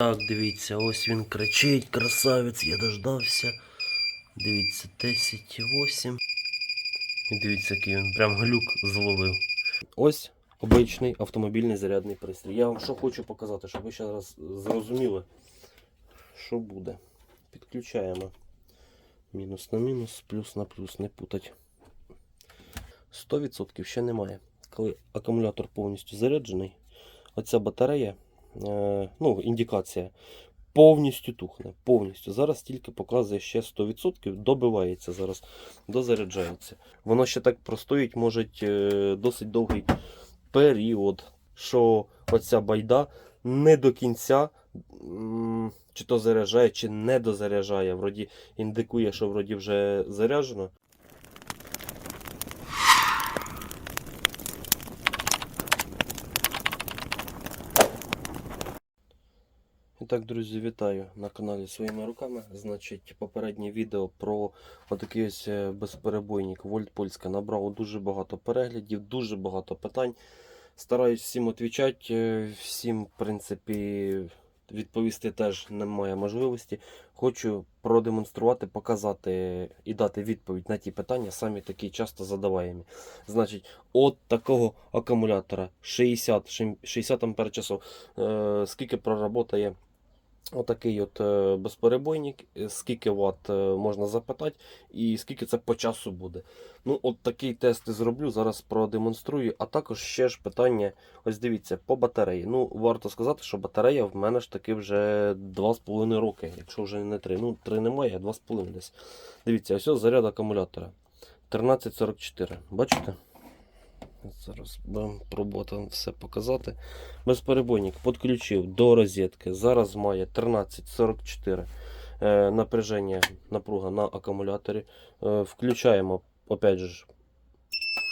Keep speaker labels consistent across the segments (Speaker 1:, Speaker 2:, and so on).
Speaker 1: Так, дивіться, ось він кричить, красавець, я дождався. Дивіться, 10,8. І дивіться, який він прям глюк зловив. Ось обичний автомобільний зарядний пристрій. Я вам що хочу показати, щоб ви ще раз зрозуміли, що буде. Підключаємо. Мінус на мінус, плюс на плюс, не путать. 100% ще немає. Коли акумулятор повністю заряджений, оця батарея, ну, індикація, повністю тухне. Повністю. Зараз тільки показує ще 100%, добивається зараз, дозаряджається. Воно ще так простоїть, може е, досить довгий період, що оця байда не до кінця. Чи то заряджає, чи не дозаряджає. Вроді індикує, що вроді вже заряджено. Так, друзі, вітаю на каналі своїми руками. Значить, попереднє відео про отакий ось е, безперебойник Вольт Польська набрало дуже багато переглядів, дуже багато питань. Стараюсь всім відповідати, всім, в принципі, відповісти теж немає можливості. Хочу продемонструвати, показати і дати відповідь на ті питання, самі такі часто задаваємі. Значить, от такого акумулятора 60, 60 ампер часов, е, скільки проработає Отакий от е, безперебойник, е, скільки ватт е, можна запитати і скільки це по часу буде. Ну, от такий тест і зроблю, зараз продемонструю. А також ще ж питання, ось дивіться, по батареї. Ну, варто сказати, що батарея в мене ж таки вже 2,5 роки, якщо вже не 3. Ну, 3 немає, а 2,5 десь. Дивіться, ось ось заряд акумулятора. 1344. Бачите? Зараз будемо пробувати все показати. Безперебойник підключив до розетки. Зараз має 1344 е, напряження напруга на акумуляторі. Е, включаємо, опять же,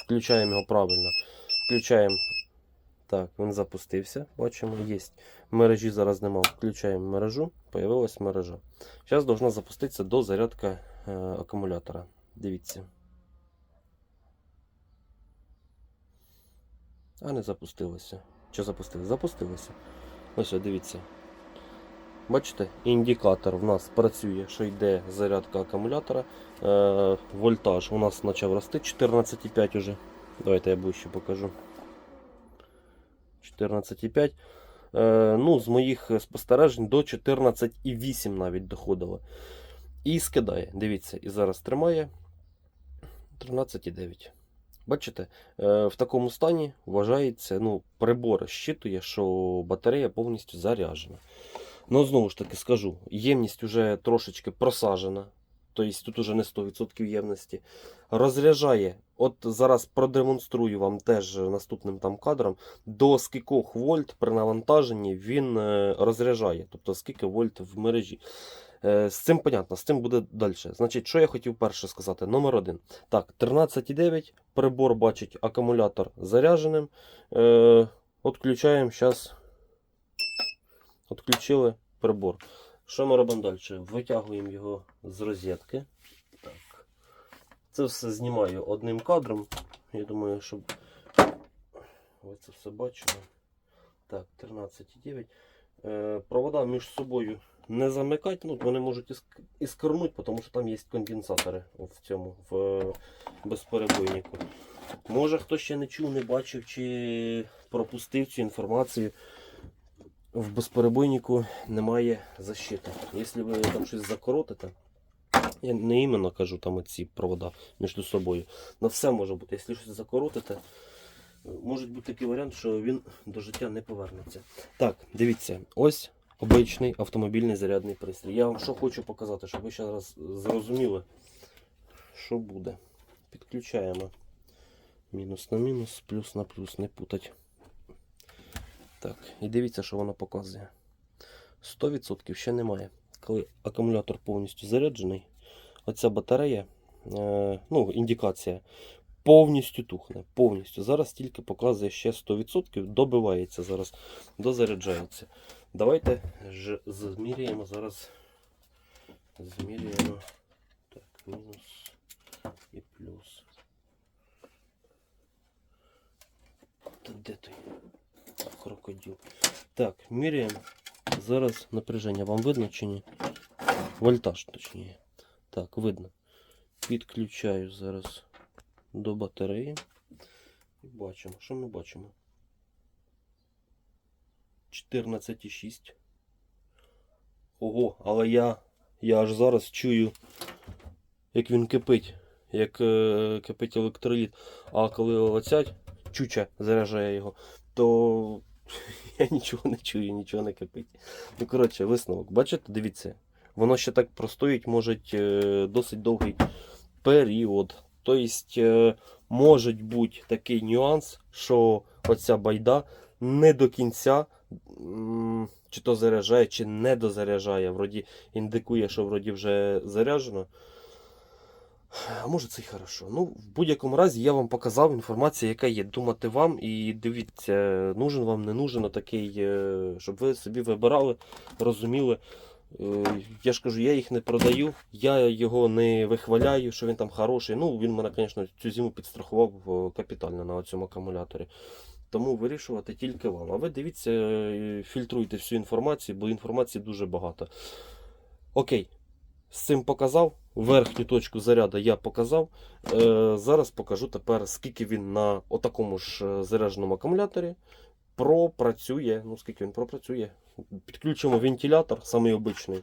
Speaker 1: включаємо його правильно. Включаємо. Так, він запустився. Бачимо, є. Мережі зараз нема. Включаємо мережу, появилась мережа. Зараз повинна запуститися до зарядка е, акумулятора. Дивіться. А не запустилося. Що запустилося? Запустилося. Ось, дивіться. Бачите, індикатор в нас працює, що йде зарядка акумулятора. Е, вольтаж у нас почав рости 14,5 уже. Давайте я ближче покажу. 14,5. Е, ну, з моїх спостережень до 14,8 навіть доходило. І скидає. Дивіться, і зараз тримає 13,9. Бачите, е, в такому стані вважається, ну, прибор щитує, що батарея повністю заряджена. Ну, знову ж таки скажу, ємність вже трошечки просажена, тобто тут уже не 100% ємності. Розряджає, от зараз продемонструю вам теж наступним там кадром, до скількох вольт при навантаженні він е, розряджає, тобто скільки вольт в мережі. Е, З цим понятно, з цим буде далі. Значить, що я хотів перше сказати? Номер один. Так, 13,9. Прибор бачить акумулятор зарядженим. Е, Отключаємо зараз. Отключили прибор. Що ми робимо далі? Витягуємо його з розетки. Так. Це все знімаю одним кадром. Я думаю, щоб ви це все бачили. Так, 13,9. Е, Провода між собою не замикати, ну, вони можуть іск- іскорнути, тому що там є конденсатори в цьому в безперебойнику. Може хто ще не чув, не бачив чи пропустив цю інформацію. В безперебойнику немає защити. Якщо ви там щось закоротите, я не іменно кажу там оці провода між собою. На все може бути. Якщо щось закоротите, може бути такий варіант, що він до життя не повернеться. Так, дивіться, ось обичний автомобільний зарядний пристрій. Я вам що хочу показати, щоб ви ще раз зрозуміли, що буде. Підключаємо мінус на мінус, плюс на плюс, не путать. Так, і дивіться, що воно показує. 100% ще немає. Коли акумулятор повністю заряджений, оця батарея, е, ну, індикація, повністю тухне. Повністю. Зараз тільки показує ще 100%, добивається зараз, дозаряджається. Давайте ж зміряємо зараз. Зміряємо. Так, мінус і плюс. Та де той крокодил? Так, міряємо зараз напряження вам видно чи ні? Вольтаж, точніше. Так, видно. Підключаю зараз до батареї. І бачимо. Що ми бачимо? 14,6. Ого, але я, я аж зараз чую, як він кипить, як е, кипить електроліт. А коли оця чуча заряджає його, то я нічого не чую, нічого не кипить. Ну, коротше, висновок. Бачите, дивіться, воно ще так простоїть, може е, досить довгий період. Тобто, е, може бути такий нюанс, що оця байда не до кінця чи то заряджає, чи не дозаряджає. Вроді індикує, що вроді вже заряджено. А може це й хорошо. Ну, в будь-якому разі я вам показав інформацію, яка є. Думати вам і дивіться, нужен вам, не нужен такий, е, щоб ви собі вибирали, розуміли. Е, Я ж кажу, я їх не продаю, я його не вихваляю, що він там хороший. Ну, він мене, звісно, цю зиму підстрахував е, капітально на цьому акумуляторі. Тому вирішувати тільки вам. А ви дивіться, е, фільтруйте всю інформацію, бо інформації дуже багато. Окей, з цим показав. Верхню точку заряду я показав. Зараз покажу тепер, скільки він на отакому ж зарядженому акумуляторі пропрацює. Ну, скільки він пропрацює. Підключимо вентилятор, самий обичний.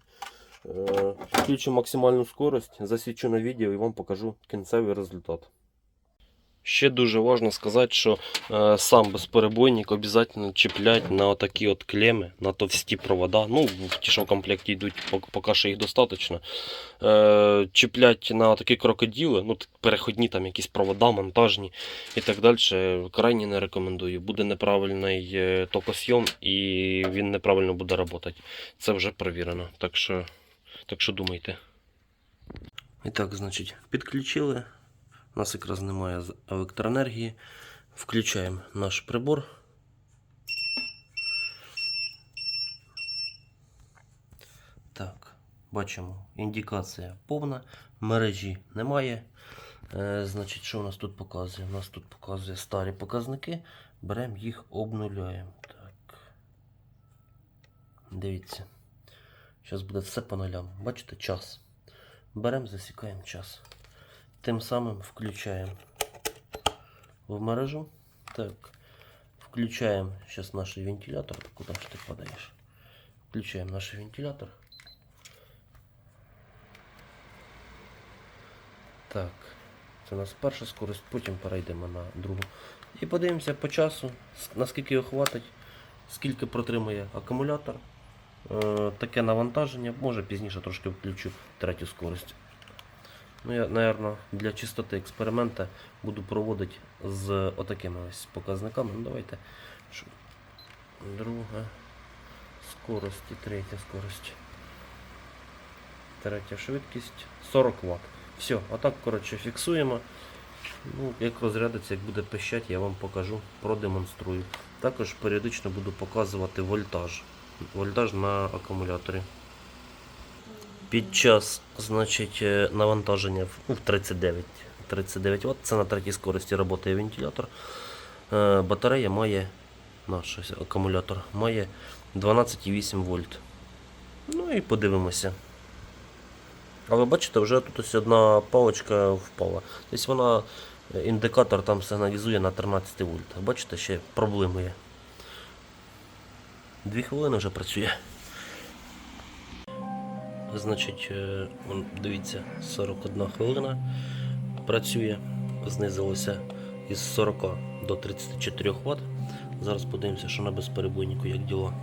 Speaker 1: Е, Підключимо максимальну скорость, засічу на відео і вам покажу кінцевий результат. Ще дуже важливо сказати, що е, сам безперебойник обов'язково чіплять на отакі от клеми, на товсті провода. Ну, в ті, що в комплекті йдуть, поки що їх достатньо. Е, чіплять на такі крокоділи, ну, переходні там якісь провода, монтажні і так далі. Крайні не рекомендую. Буде неправильний е, токосйом і він неправильно буде працювати. Це вже перевірено. Так що, так що думайте. І так, значить, підключили. У нас якраз немає електроенергії. Включаємо наш прибор. Так, бачимо, індикація повна, мережі немає. Е, значить, що у нас тут показує? У нас тут показує старі показники. Беремо їх, обнуляємо. Так. Дивіться. Зараз буде все по нулям. Бачите, час. Беремо, засікаємо час. Тим самим включаємо в мережу. Так. Включаємо сейчас наш вентилятор. Куда ж ты подаешь? Включаем наш вентилятор. Так. Це у нас перша скорость, потім перейдемо на другу. І подивимося по часу, наскільки його хватить, скільки протримує акумулятор. Е, таке навантаження. Може пізніше трошки включу третю скорость. Ну, я, напевно, для чистоти експеримента буду проводити з отакими ось показниками. Ну, давайте. Друга скорость і третя скорость. Третя швидкість 40 Вт. Все, отак, коротше, фіксуємо. Ну, як розрядиться, як буде пищать, я вам покажу, продемонструю. Також періодично буду показувати вольтаж. Вольтаж на акумуляторі. Під час значить, е, навантаження в- ну, 39, 39 Вт, це на третій скорості працює вентилятор. Е, Батарея має, наш акумулятор має 12,8 вольт. Ну і подивимося. А ви бачите, вже тут ось одна паличка впала. Тобто вона, е, індикатор там сигналізує на 13 вольт. Бачите, ще проблемує. Дві хвилини вже працює. Значить, е, дивіться, 41 хвилина працює. Знизилося із 40 до 34 Вт. Зараз подивимося, що на безперебойнику як діло.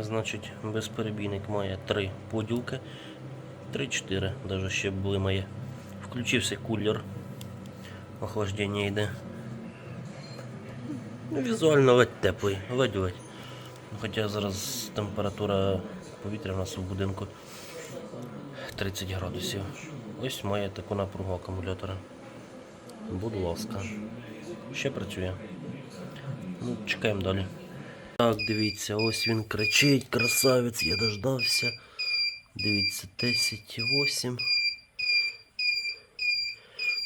Speaker 1: Значить, безперебійник має три поділки. 3-4, навіть ще були має. Включився кулер. Охлаждення йде. Ну, візуально ледь теплий, ледь-ледь. Хоча зараз температура повітря в нас у будинку 30 градусів. Ось має таку напругу акумулятора. Будь ласка. Ще працює. Ну, чекаємо далі. Так, дивіться, ось він кричить, красавець, я дождався. Дивіться, 10,8.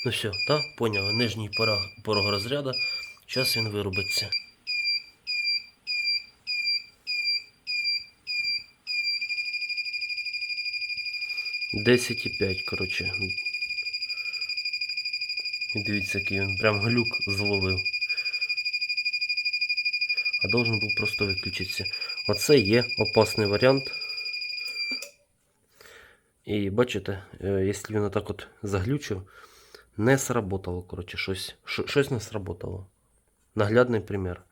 Speaker 1: Ну все, так, поняли, нижній порог, порог розряду. Зараз він вирубиться. 10,5, коротше. І дивіться, який він прям глюк зловив. А должен був просто виключитися. Оце є опасний варіант. І бачите, е, якщо він отак от заглючив, не сработало, коротше, щось, щось не сработало. Наглядний примір.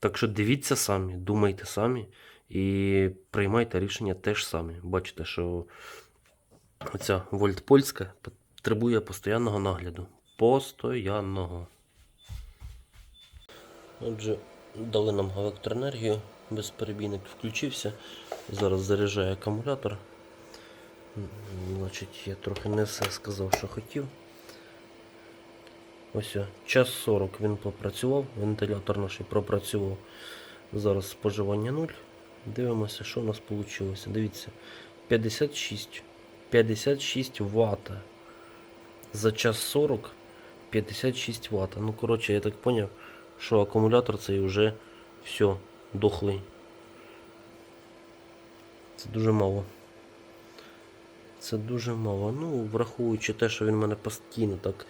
Speaker 1: Так що дивіться самі, думайте самі і приймайте рішення теж самі. Бачите, що оця вольт польська потребує постійного нагляду. Постоянного. Отже, дали нам електроенергію, безперебійник включився. Зараз заряджає акумулятор. Значить, я трохи не все сказав, що хотів. Ось час 40 він попрацював, вентилятор наш пропрацював. Зараз споживання 0. Дивимося, що у нас вийшло. Дивіться, 56. 56 Вт. За час 40 56 Вт. Ну, коротше, я так зрозумів, що акумулятор цей вже все, дохлий. Це дуже мало. Це дуже мало. Ну, враховуючи те, що він в мене постійно так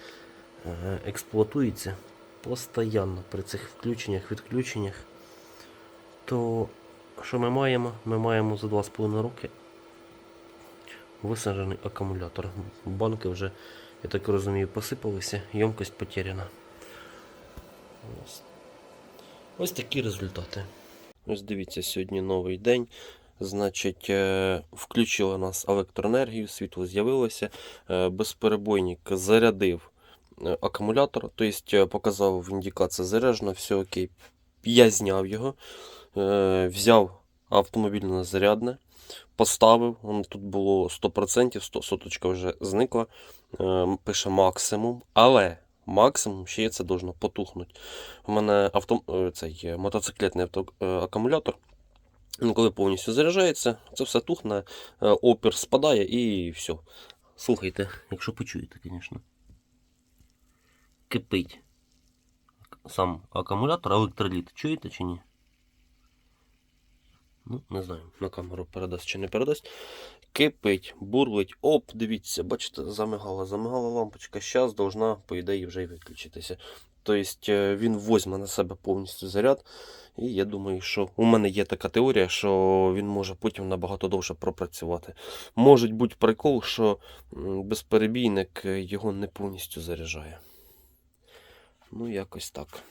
Speaker 1: е, експлуатується, постійно при цих включеннях, відключеннях, то що ми маємо? Ми маємо за 2,5 роки висаджений акумулятор. Банки вже, я так розумію, посипалися, ємкость потеряна. Ось. Ось такі результати. Ось дивіться, сьогодні новий день. Значить, е, включили нас електроенергію, світло з'явилося. Е, Безперебойник зарядив е, акумулятор, тобто показав в індикації заряджено, все окей. Я зняв його, взяв автомобільне зарядне, поставив. Воно тут було 100%, 100, соточка вже зникла. Е, Пише максимум, але максимум ще це должно потухнути. У мене авто, е, цей е, мотоциклетний авто, е, акумулятор. Коли повністю заряджається, це все тухне, опір спадає і все. Слухайте, якщо почуєте, звісно. Кипить. Сам акумулятор, електроліт. Чуєте чи ні? Ну, не знаю, на камеру передасть чи не передасть. Кипить, бурлить. Оп, дивіться, бачите, замигала, замигала лампочка. Зараз должна, по ідеї, вже й виключитися. Тобто е, він возьме на себе повністю заряд. І я думаю, що у мене є така теорія, що він може потім набагато довше пропрацювати. Може бути прикол, що безперебійник е, його не повністю заряджає. Ну, якось так.